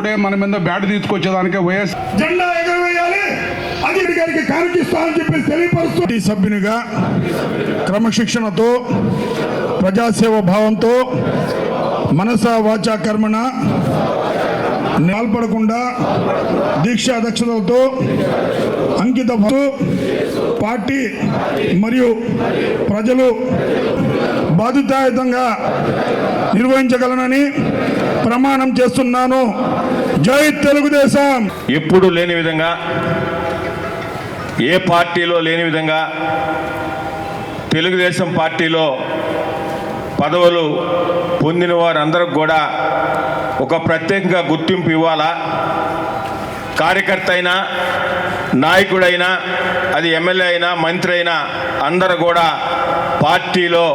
ఇప్పుడే మన మీద బ్యాట్ తీసుకొచ్చేదానికే వైఎస్ జెండా ఎగరవేయాలి. అది గారికి కానికిస్తానని చెప్పి తెలియపరుస్తూ సభ్యునిగా క్రమశిక్షణతో ప్రజాసేవ భావంతో మనస వాచా కర్మణ పాల్పడకుండా దీక్షా దక్షతలతో అంకిత పార్టీ మరియు ప్రజలు బాధ్యతాయుతంగా నిర్వహించగలనని ప్రమాణం చేస్తున్నాను. జై తెలుగుదేశం. ఎప్పుడు లేని విధంగా ఏ పార్టీలో లేని విధంగా తెలుగుదేశం పార్టీలో పదవులు పొందిన వారందరికి కూడా ఒక ప్రత్యేకంగా గుర్తింపు ఇవ్వాలా? కార్యకర్త అయినా నాయకుడైనా అది ఎమ్మెల్యే అయినా మంత్రి అయినా అందరు కూడా పార్టీలో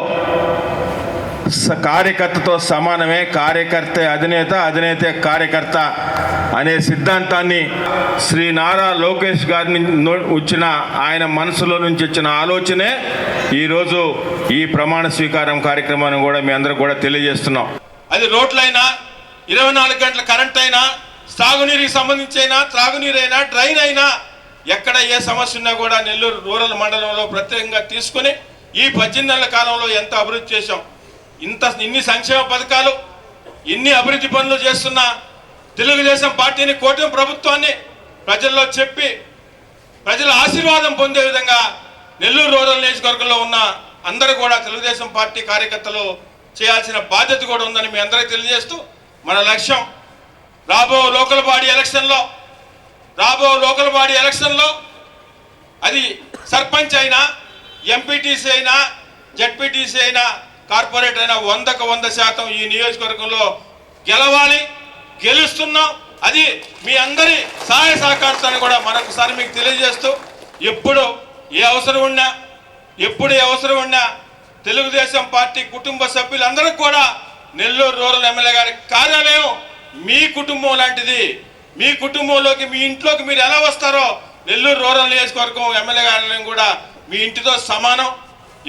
కార్యకర్తతో సమానమే. కార్యకర్త అధినేత అధినేత కార్యకర్త అనే సిద్ధాంతాన్ని శ్రీ నారా లోకేష్ గారిని వచ్చిన ఆయన మనసులో నుంచి వచ్చిన ఆలోచనే ఈరోజు ఈ ప్రమాణ స్వీకారం కార్యక్రమాన్ని కూడా మీ అందరికి కూడా తెలియజేస్తున్నాం. అది రోడ్లైనా ఇరవై నాలుగు గంటల కరెంట్ అయినా సాగునీరుకి సంబంధించి అయినా త్రాగునీరైనా డ్రైన్ అయినా ఎక్కడ ఏ సమస్య ఉన్నా కూడా నెల్లూరు రూరల్ మండలంలో ప్రత్యేకంగా తీసుకుని ఈ పద్దెనిమిది నెలల కాలంలో ఎంత అభివృద్ధి చేశాం ఇంత ఇన్ని సంక్షేమ పథకాలు ఇన్ని అభివృద్ధి పనులు చేస్తున్న తెలుగుదేశం పార్టీని కూటమి ప్రభుత్వాన్ని ప్రజల్లో చెప్పి ప్రజల ఆశీర్వాదం పొందే విధంగా నెల్లూరు రూరల్ నియోజకవర్గంలో ఉన్న అందరూ కూడా తెలుగుదేశం పార్టీ కార్యకర్తలు చేయాల్సిన బాధ్యత కూడా ఉందని మీ అందరికీ తెలియజేస్తూ మన లక్ష్యం రాబో లోకల్ బాడీ ఎలక్షన్లో రాబో లోకల్ బాడీ ఎలక్షన్లో అది సర్పంచ్ అయినా ఎంపీటీసీ అయినా జడ్పీటీసీ అయినా కార్పొరేట్ అయినా వందకు వంద శాతం ఈ నియోజకవర్గంలో గెలవాలి గెలుస్తున్నాం. అది మీ అందరి సహాయ సహకారాన్ని కూడా మరొకసారి మీకు తెలియజేస్తూ ఎప్పుడు ఏ అవసరం ఉన్నా ఎప్పుడు ఏ అవసరం ఉన్నా తెలుగుదేశం పార్టీ కుటుంబ సభ్యులందరూ కూడా నెల్లూరు రూరల్ ఎమ్మెల్యే గారి కార్యాలయం మీ కుటుంబం లాంటిది. మీ కుటుంబంలోకి మీ ఇంట్లోకి మీరు ఎలా వస్తారో నెల్లూరు రూరల్ నియోజకవర్గం ఎమ్మెల్యే కార్యాలయం కూడా మీ ఇంటితో సమానం.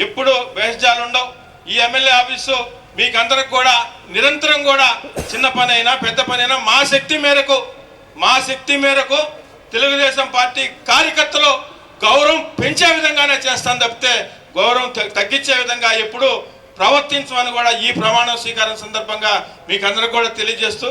ఎప్పుడు వేషజాలు ఉండవు. ఈ ఎమ్మెల్యే ఆఫీసు మీకందరికి కూడా నిరంతరం కూడా చిన్న పని అయినా పెద్ద పని అయినా మా శక్తి మేరకు మా శక్తి మేరకు తెలుగుదేశం పార్టీ కార్యకర్తలు గౌరవం పెంచే విధంగానే చేస్తాను తప్పితే గౌరవం తగ్గించే విధంగా ఎప్పుడు ప్రవర్తించమని కూడా ఈ ప్రమాణ స్వీకారం సందర్భంగా మీకు అందరికి కూడా తెలియజేస్తూ